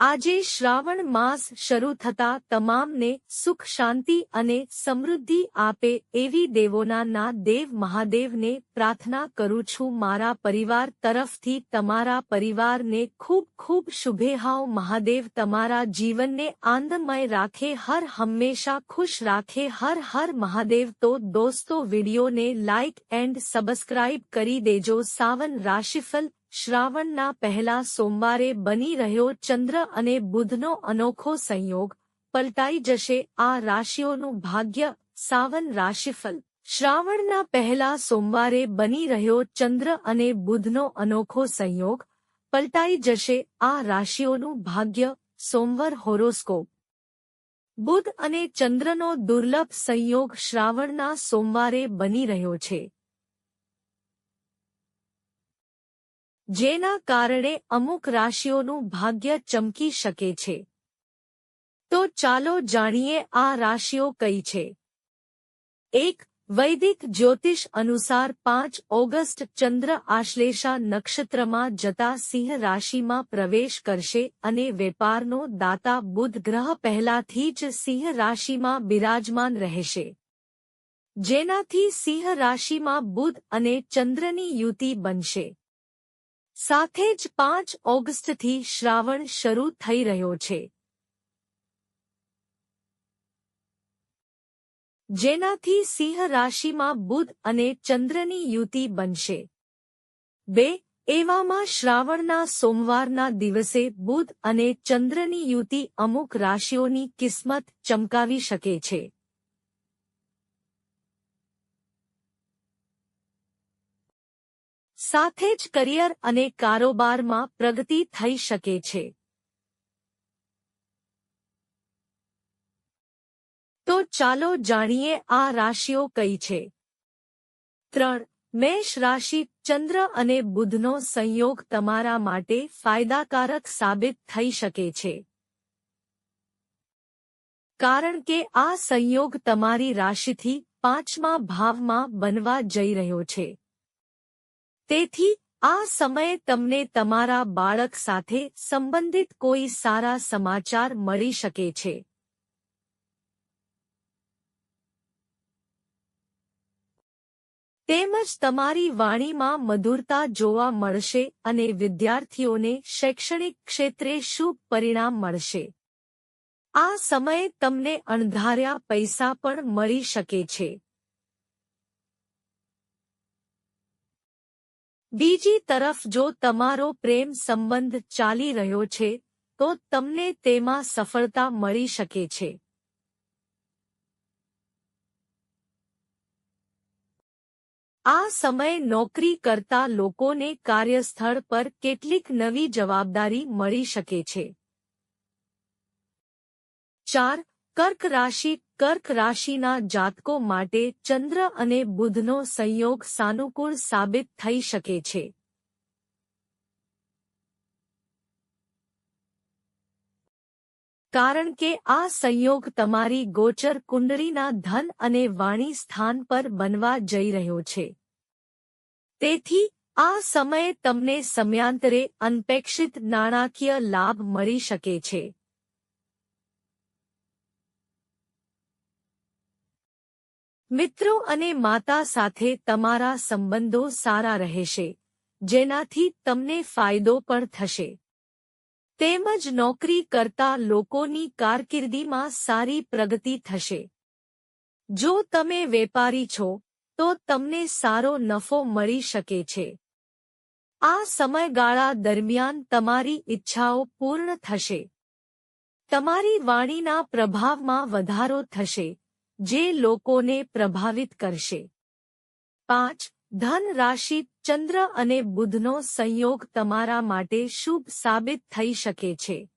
આજે શ્રાવણ માસ શરૂ થતા તમામને સુખ, શાંતિ અને સમૃદ્ધિ આપે એવી દેવોના ના દેવ મહાદેવને પ્રાર્થના કરું છું. મારા પરિવાર તરફથી તમારા પરિવારને ખૂબ ખૂબ શુભેહાઓ મહાદેવ તમારા જીવનને આનંદમય રાખે, હર હંમેશા ખુશ રાખે. હર હર મહાદેવ, તો દોસ્તો, વિડીયોને લાઇક એન્ડ સબસ્ક્રાઇબ કરી દેજો. સાવન રાશિફલ શ્રાવણના પહેલા સોમવારે બની રહ્યો ચંદ્ર અને બુધનો અનોખો સંયોગ પલટાઈ જશે આ રાશિઓનું ભાગ્ય સાવન રાશિફલ શ્રાવણના પહેલા સોમવારે બની રહ્યો ચંદ્ર અને બુધનો અનોખો સંયોગ પલટાઈ જશે આ રાશિઓનું ભાગ્ય સોમવાર હોરોસ્કોપ. બુધ અને ચંદ્રનો દુર્લભ સંયોગ શ્રાવણના સોમવારે બની રહ્યો છે. જેના કારણે અમુક રાશિઓનું ભાગ્ય ચમકી શકે છે. તો ચાલો જાણીએ આ રાશિઓ કઈ છે. એક, વૈદિક જ્યોતિષ અનુસાર પાંચ ઓગસ્ટ ચંદ્ર આશ્લેષા નક્ષત્રમાં જતા સિંહ રાશિમાં પ્રવેશ કરશે અને વેપારનો દાતા બુધ ગ્રહ પહેલાથી જ સિંહ રાશિમાં બિરાજમાન રહેશે. જેનાથી સિંહ રાશિમાં બુધ અને ચંદ્રની યુતિ બનશે. સાથે જ પાંચ ઓગસ્ટથી શ્રાવણ શરૂ થઈ રહ્યો છે. જેનાથી સિંહ રાશિમાં બુધ અને ચંદ્રની યુતિ બનશે. બે, એવામાં શ્રાવણના સોમવારના દિવસે બુધ અને ચંદ્રની યુતિ અમુક રાશિઓની કિસ્મત ચમકાવી શકે છે. સાથે જ કરિયર અને કારોબારમાં પ્રગતિ થઈ શકે છે. તો ચાલો જાણીએ આ રાશિઓ કઈ છે. ત્રણ, મેષ રાશિ, ચંદ્ર અને બુધનો સંયોગ તમારા માટે ફાયદાકારક સાબિત થઈ શકે છે. કારણ કે આ સંયોગ તમારી રાશિથી પાંચમા ભાવમાં બનવા જઈ રહ્યો છે. તેથી, આ સમયે તમને તમારા બાળક સાથે સંબંધિત કોઈ સારા સમાચાર મળી શકે છે. તેમજ તમારી વાણીમાં મધુરતા જોવા મળશે અને વિદ્યાર્થીઓને શૈક્ષણિક ક્ષેત્રે શુભ પરિણામ મળશે. આ સમયે તમને અણધાર્યા પૈસા પણ મળી શકે છે. બીજી તરફ જો તમારો પ્રેમ સંબંધ ચાલી રહ્યો છે, તો તમને તેમાં સફળતા મળી શકે છે. આ સમય નોકરી કરતા લોકોને કાર્યસ્થળ પર કેટલીક નવી જવાબદારી મળી શકે છે. ચાર, કર્ક રાશિ કર્ક રાશિના જાતકો માટે ચંદ્ર અને બુધનો સંયોગ સાનુકૂળ સાબિત થઈ શકે છે. કારણ કે આ સંયોગ તમારી ગોચર કુંડળીના ધન અને વાણી સ્થાન પર બનવા જઈ રહ્યો છે. તેથી, આ સમયે તમને સમયાંતરે અનપેક્ષિત નાણાકીય લાભ મળી શકે છે. મિત્રો અને માતા સાથે તમારા સંબંધો સારા રહેશે, જેનાથી તમને ફાયદો પણ થશે. તેમજ નોકરી કરતા લોકોની કારકિર્દીમાં સારી પ્રગતિ થશે. જો તમે વેપારી છો, તો તમને સારો નફો મળી શકે છે. આ સમયગાળા દરમિયાન તમારી ઈચ્છાઓ પૂર્ણ થશે. તમારી વાણીના પ્રભાવમાં વધારો થશે. જે લોકોને પ્રભાવિત કરશે. પાંચ, ધન રાશિ ચંદ્ર અને બુધનો સંયોગ તમારા માટે શુભ સાબિત થઈ શકે છે.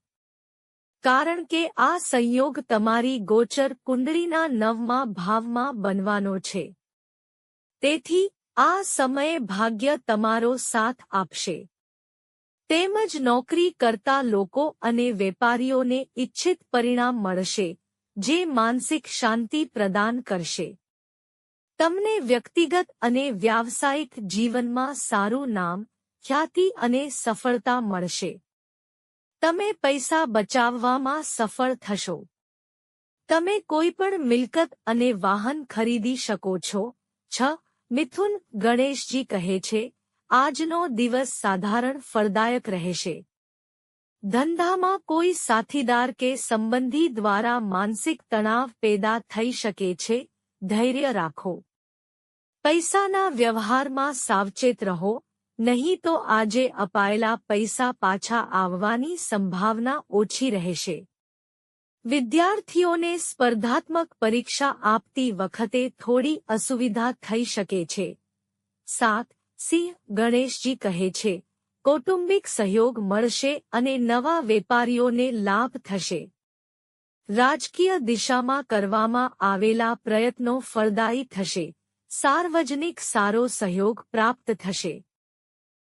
કારણ કે આ સંયોગ તમારી ગોચર કુંડળીના નવમા ભાવમાં બનવાનો છે. તેથી, આ સમયે ભાગ્ય તમારો સાથ આપશે. તેમજ નોકરી કરતા લોકો અને વેપારીઓને ઇચ્છિત પરિણામ મળશે. જે માનસિક શાંતિ પ્રદાન કરશે. તમને વ્યક્તિગત અને વ્યાવસાયિક જીવનમાં સારું નામ, ખ્યાતિ અને સફળતા મળશે. તમે પૈસા બચાવવામાં સફળ થશો. તમે કોઈ પણ મિલકત અને વાહન ખરીદી શકો છો. છ, મિથુન ગણેશજી કહે છે, આજનો દિવસ સાધારણ ફળદાયક રહેશે. ધંધામાં કોઈ સાથીદાર કે સંબંધી દ્વારા માનસિક તણાવ પેદા થઈ શકે છે, ધૈર્ય રાખો. પૈસાના વ્યવહારમાં સાવચેત રહો, નહીં તો આજે અપાયેલા પૈસા પાછા આવવાની સંભાવના ઓછી રહેશે. વિદ્યાર્થીઓને સ્પર્ધાત્મક પરીક્ષા આપતી વખતે થોડી અસુવિધા થઈ શકે છે. સાત સિંહ ગણેશજી કહે છે કૌટુંબિક સહયોગ મળશે અને નવા વેપારીઓને લાભ થશે. રાજકીય દિશામાં કરવામાં આવેલા પ્રયત્નો ફળદાયી થશે. સાર્વજનિક સારો સહયોગ પ્રાપ્ત થશે.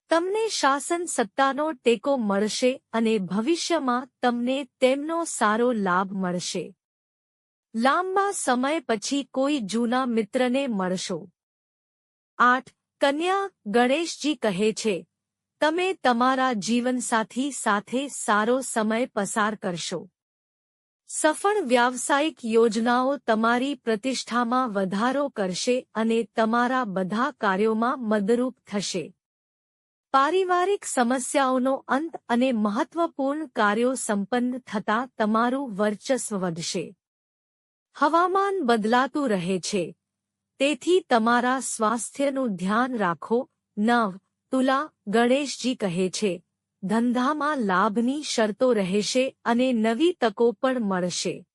તમને શાસન સત્તાનો ટેકો મળશે અને ભવિષ્યમાં તમને તેમનો સારો લાભ મળશે. લાંબા સમય પછી કોઈ જૂના મિત્રને મળશો. આઠ, કન્યા ગણેશજી કહે છે તમે તમારા જીવનસાથી સાથે સારો સમય પસાર કરશો. સફળ વ્યાવસાયિક યોજનાઓ તમારી પ્રતિષ્ઠામાં વધારો કરશે અને તમારા બધા કાર્યોમાં મદરૂપ થશે. પારિવારિક સમસ્યાઓનો અંત અને મહત્વપૂર્ણ કાર્યો સંપન્ન થતા તમારું વર્ચસ્વ વધશે. હવામાન બદલાતું રહે છે. તેથી તમારા સ્વાસ્થ્યનું ધ્યાન રાખો. નવ તુલા ગણેશજી કહે છે, ધંધામાં લાભની શરતો રહેશે અને નવી તકો પણ મળશે.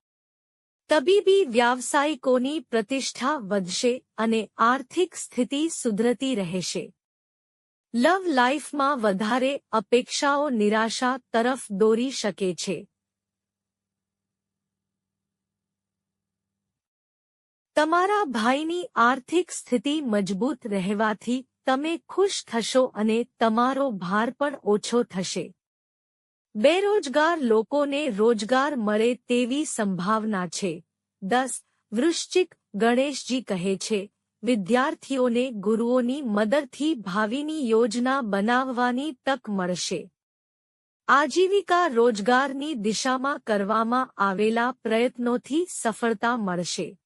તબીબી વ્યાવસાયિકોની પ્રતિષ્ઠા વધશે અને આર્થિક સ્થિતિ સુધરતી રહેશે. લવ લાઈફમાં વધારે અપેક્ષાઓ નિરાશા તરફ દોરી શકે છે. તમારા ભાઈની આર્થિક સ્થિતિ મજબૂત રહેવાથી તમે ખુશ થશો અને તમારો ભાર પણ ઓછો થશે. બેરોજગાર લોકોને રોજગાર મળે તેવી સંભાવના છે. દસ, વૃશ્ચિક ગણેશજી કહે છે, વિદ્યાર્થીઓને ગુરુઓની મદદથી ભાવિની યોજના બનાવવાની તક મળશે. આજીવિકા રોજગારની દિશામાં કરવામાં આવેલા પ્રયત્નોથી સફળતા મળશે.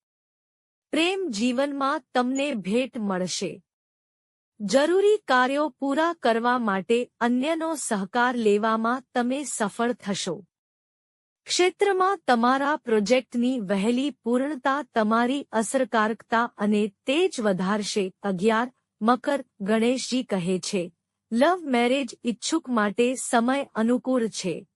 પ્રેમ જીવનમાં તમને ભેટ મળશે. જરૂરી કાર્યો પૂરા કરવા માટે અન્યનો સહકાર લેવામાં તમે સફળ થશો. ક્ષેત્રમાં તમારા પ્રોજેક્ટની વહેલી પૂર્ણતા તમારી અસરકારકતા અને તેજ વધારશે, અગિયાર, મકર ગણેશજી કહે છે. લવ મેરેજ ઇચ્છુક માટે સમય અનુકૂળ છે.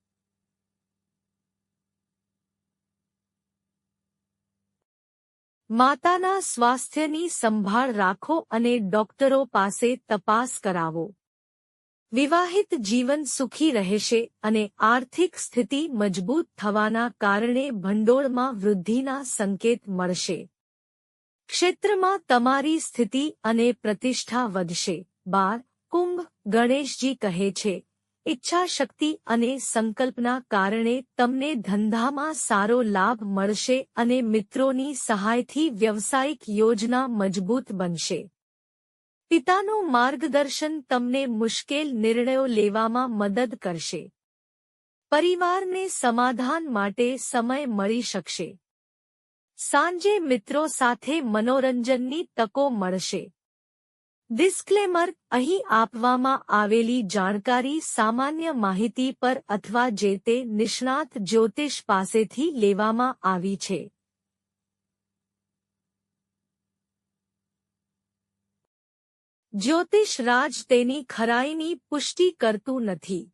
માતાના સ્વાસ્થ્યની સંભાળ રાખો અને ડોક્ટરો પાસે તપાસ કરાવો. વિવાહિત જીવન સુખી રહેશે અને આર્થિક સ્થિતિ મજબૂત થવાના કારણે ભંડોળમાં વૃદ્ધિના સંકેત મળશે. ક્ષેત્રમાં તમારી સ્થિતિ અને પ્રતિષ્ઠા વધશે. બાર, કુંભ ગણેશજી કહે છે ઈચ્છાશક્તિ અને સંકલ્પના કારણે તમને ધંધામાં સારો લાભ મળશે અને મિત્રોની સહાયથી વ્યવસાયિક યોજના મજબૂત બનશે. પિતાનું માર્ગદર્શન તમને મુશ્કેલ નિર્ણયો લેવામાં મદદ કરશે. પરિવારને સમાધાન માટે સમય મળી શકશે. સાંજે મિત્રો સાથે મનોરંજનની તકો મળશે. ડિસ્ક્લેમર અહીં આપવામાં આવેલી જાણકારી સામાન્ય માહિતી પર અથવા જે તે નિષ્ણાત જ્યોતિષ પાસેથી લેવામાં આવી છે. જ્યોતિષ રાજ તેની ખરાઈની પુષ્ટિ કરતું નથી.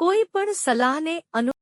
કોઈ પણ સલાહને અનુ